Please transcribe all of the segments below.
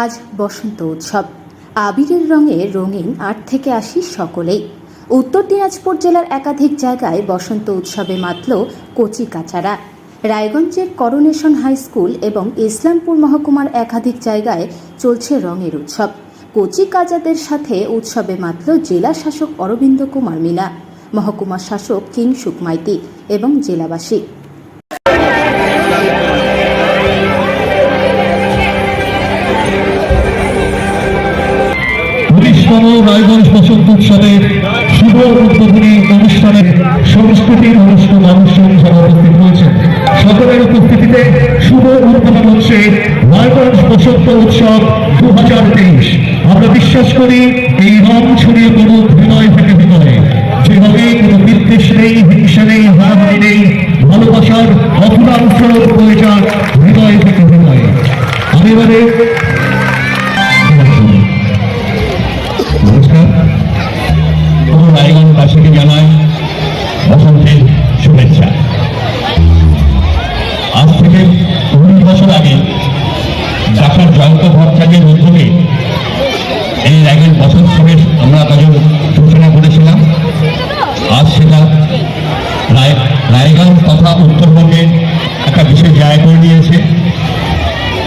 আজ বসন্ত উৎসব। আবিরের রঙে রঙিন আট থেকে আসি সকলেই। উত্তর দিনাজপুর জেলার একাধিক জায়গায় বসন্ত উৎসবে মাতল কচি কাচারা। রায়গঞ্জের করোনেশন হাই স্কুল এবং ইসলামপুর মহকুমার একাধিক জায়গায় চলছে রঙের উৎসব। কচি কাচাদের সাথে উৎসবে মাতল জেলা শাসক অরবিন্দ কুমার মিনা মহকুমা শাসক কিং সুকমাইতি এবং জেলাবাসী। উনিশতম রায়গঞ্জ বসন্ত উৎসবের শুভ উদ্বোধনী অনুষ্ঠানে সংস্কৃতির অনুষ্ঠান মানুষজন যারা উপস্থিত হয়েছেন। সকলের উপস্থিতিতে শুভ উদ্বোধন হচ্ছে রায়গঞ্জ বসন্ত উৎসব দু হাজার তেইশ। আমরা বিশ্বাস করি এই রং ছড়িয়ে পড়ুক হৃদয় থেকে হৃদয়ে। যেভাবে কোনো বিদ্বেষ নেই, হিংসা নেই হারাহারি নেই, ভালোবাসার স্রোত বয়ে যাক হৃদয় থেকে হৃদয়ে। আমি এবারে উত্তরবঙ্গে একটা বিশেষ জায়গা করে নিয়েছে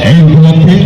এই উপলক্ষে